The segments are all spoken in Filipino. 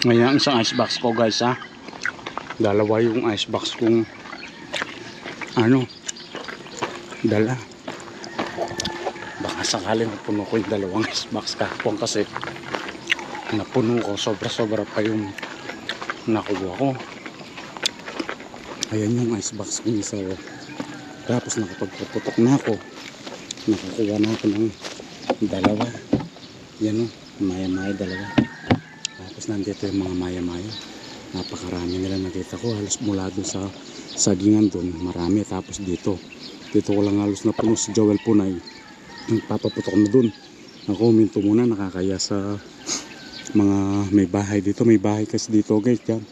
Ngayon ang isang icebox ko guys ha. Dalawa yung icebox kong ano dala. Baka sakali napuno ko yung dalawang icebox kahapon kasi napuno ko sobra sobra pa yung nakuha ko. Ayan yung icebox ko isa. oh. Tapos nakapagpuputok na ako. Nakakuha na ako ng dalawa. Yan o, maya-maya dalawa. Nandito yung mga maya-maya. Napakarami nila nakita ko. Halos mula doon sa sagingan doon. Marami. Tapos dito. Dito ko lang halos na puno si Joel Punay. Papaputok na doon. Ako minto muna nakakaya sa mga may bahay dito. May bahay kasi dito guys. Yan.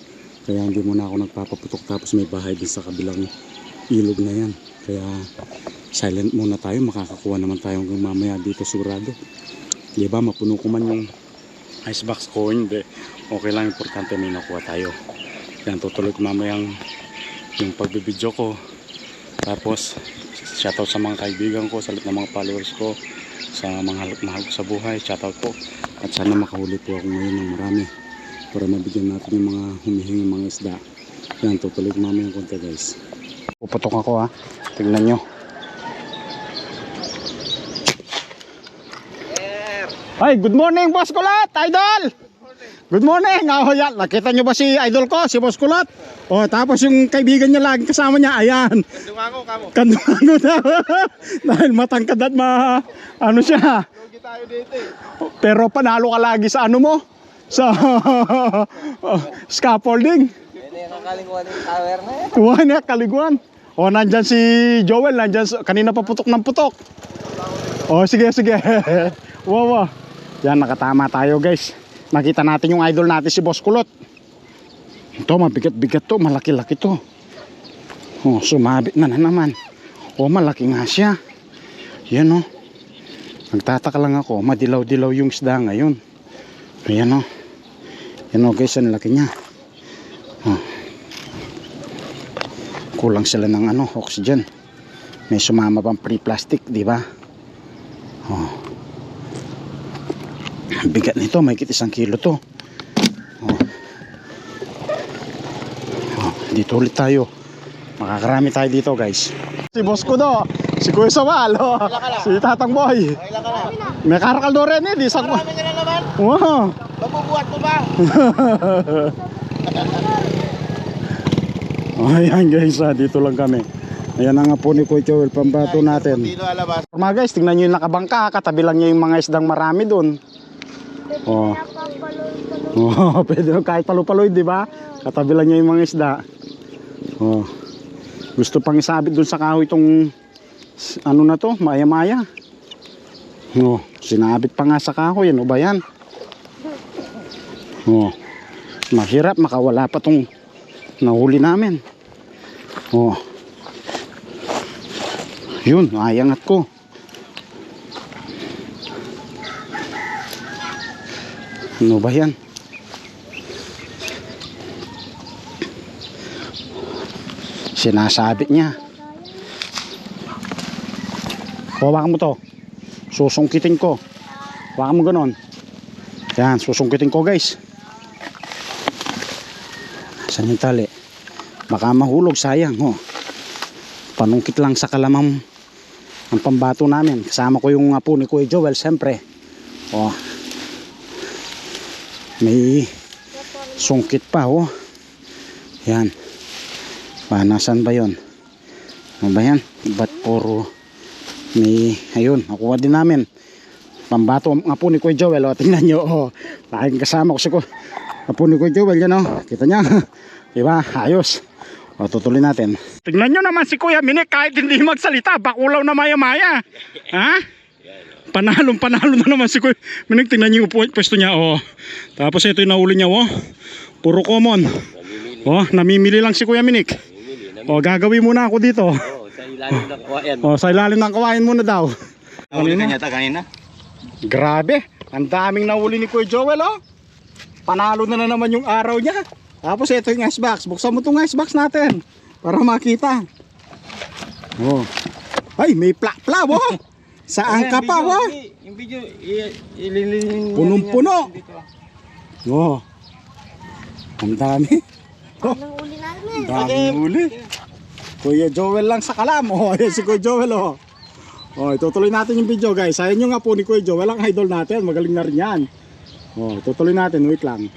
Kaya hindi muna ako nagpapaputok. Tapos may bahay din sa kabilang ilog na yan. Kaya silent muna tayo. Makakakuha naman tayo hanggang mamaya dito sigurado. Di ba mapuno ko man yung icebox ko hindi okay lang importante may nakuha tayo. Yan tutuloy ko mamayang yung pagbibideo ko. Tapos shoutout sa mga kaibigan ko sa ng mga followers ko sa mga halak mahal ko sa buhay shoutout po. At sana makahuli po ako ngayon ng marami para mabigyan natin yung mga humihingi mga isda. Yan tutuloy ko mamayang konti guys. Puputok ako ha? Tignan nyo Ay, good morning, Boss Kulot, Idol! Good morning! Oh, yan. Nakita nyo ba si Idol ko, si Boss Kulot? Oh, tapos yung kaibigan niya lagi kasama niya, ayan. Dungango kamo. Kandungo daw. Dahil matangkad at ma... Ano siya. Lugi tayo dito eh. Pero panalo ka lagi sa ano mo? Sa oh, scaffolding. Yan yung kakalingkuhan yung tower na yan. Niya, kaliguan. O, nandyan si Joel, nandyan, kanina pa putok ng putok. O, sige, sige. wow, wow. Yan, nakatama tayo guys. Nakita natin yung idol natin si Boss Kulot. Ito, mabigat-bigat to, malaki-laki to. O, sumabit na na naman. O, malaki nga siya. Yan o. Nagtataka lang ako, madilaw-dilaw yung isda ngayon. Ayan o. Yan o guys, ang laki niya. kulang sila ng ano, oxygen. May sumama pang pre-plastic, di ba? Oh. Ang Bigat nito, may isang kilo to. Oh. Oh, dito ulit tayo. Makakarami tayo dito, guys. Si boss ko do, si Kuya Sawal, oh. si Tatang Boy. Okay lang ka na. May karakal do rin eh, di sa... Marami ka na naman. Wow. Mabubuhat mo ba? Oh, ayan guys, ah, dito lang kami. Ayan na nga po ni Kuya Joel, pambato natin. Mga guys, tingnan nyo yung nakabangka, katabi lang niya yung mga isdang marami doon. Oh. Oh, pwede na kahit palupaloy, di ba? Katabi lang niya yung mga isda. Oh. Gusto pang isabit doon sa kahoy itong ano na to, maya-maya. Oh, sinabit pa nga sa kahoy, ano ba yan? Oh. Mahirap makawala pa tong nahuli namin. Oh. Yun, ayangat ko. Ano ba yan? Sinasabit niya. Hawakan mo to. Susungkitin ko. Hawakan mo ganon. Yan, susungkitin ko guys. Saan yung tali? Baka mahulog, sayang. Oh. Panungkit lang sa kalamang ang pambato namin. Kasama ko yung apo ni Kuya Joel, siyempre. Oh. May sungkit pa, oh. Yan. Ba, nasan ba yon? Ano ba yan? Ba't puro may, ayun, nakuha din namin. Pambato ang apo ni Kuya Joel, oh. Tingnan nyo, oh. Laging kasama ko si Kuya. Apo ni Kuya Joel, yan, oh. Kita niya. diba? Ayos. O, tutuloy natin. Tingnan nyo naman si Kuya Minik kahit hindi magsalita, bakulaw na maya-maya. Ha? Panalong panalo na naman si Kuya Minik. Tingnan nyo yung pwesto niya. Oh. Tapos ito yung nahuli niya. Oh. Puro common. Oh, namimili lang si Kuya Minik. Oh, gagawin muna ako dito. Oo, sa ilalim ng kawayan. Oh, sa ilalim ng kawain muna daw. Nahuli ka niya ta kanina? Grabe, ang daming nahuli ni Kuya Joel oh. Panalo na na naman yung araw niya. Tapos ito yung icebox. Buksan mo itong icebox natin para makita. Oh. Ay, may pla-pla oh. Saan ka pa oh? Yung video, ililin Punong-puno. Oh. Ang dami. Anong uli namin? Daming huli. Kuya Joel lang sa kalam. Oh, ayan si Kuya Joel oh. Oh, itutuloy natin yung video guys. Sayan nyo nga po ni Kuya Joel ang idol natin. Magaling na rin yan. Oh, tutuloy natin. Wait lang.